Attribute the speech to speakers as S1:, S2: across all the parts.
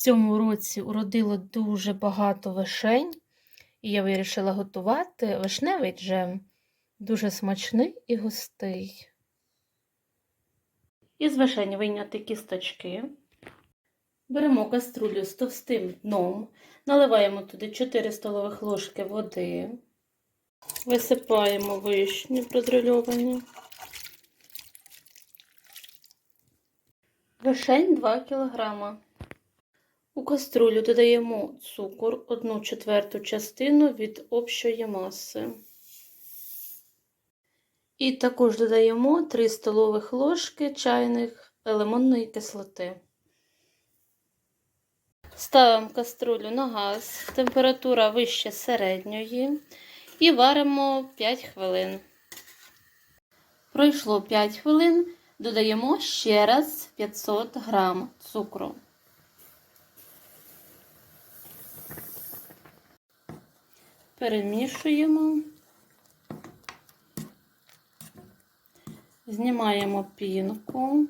S1: цьому році уродило дуже багато вишень, і я вирішила готувати вишневий джем. Дуже смачний і густий. Із вишень вийняти кісточки. Беремо каструлю з товстим дном, наливаємо туди 4 столових ложки води, висипаємо вишні продрильовані. Вишень 2 кг. У каструлю додаємо цукор 1 четверту частину від общої маси. І також додаємо 3 столових ложки чайних лимонної кислоти. Ставимо каструлю на газ, температура вище середньої і варимо 5 хвилин. Пройшло 5 хвилин, додаємо ще раз 500 грам цукру. Перемішуємо, знімаємо пінку.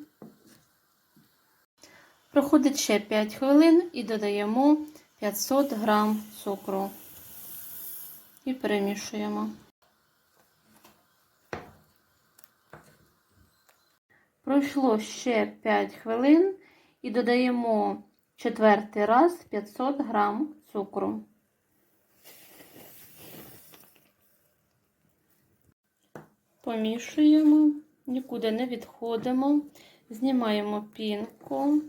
S1: Проходить ще 5 хвилин і додаємо 500 грам цукру і перемішуємо. Пройшло ще 5 хвилин і додаємо четвертий раз 500 грам цукру. Помішуємо, нікуди не відходимо, знімаємо пінку.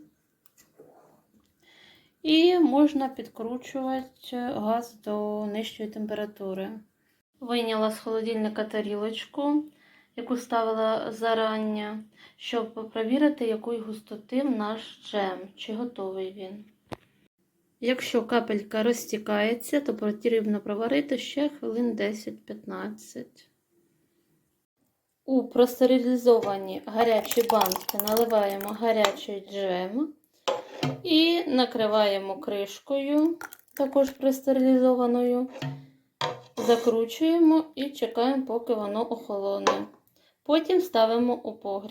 S1: І можна підкручувати газ до нижчої температури. Вийняла з холодильника тарілочку, яку ставила зарання, щоб перевірити, якої густоти наш джем, чи готовий він. Якщо капелька розтікається, то потрібно проварити ще хвилин 10-15. У простерилізовані гарячі банки наливаємо гарячий джем. І накриваємо кришкою, також простерилізованою, закручуємо і чекаємо, поки воно охолоне. Потім ставимо у погріб.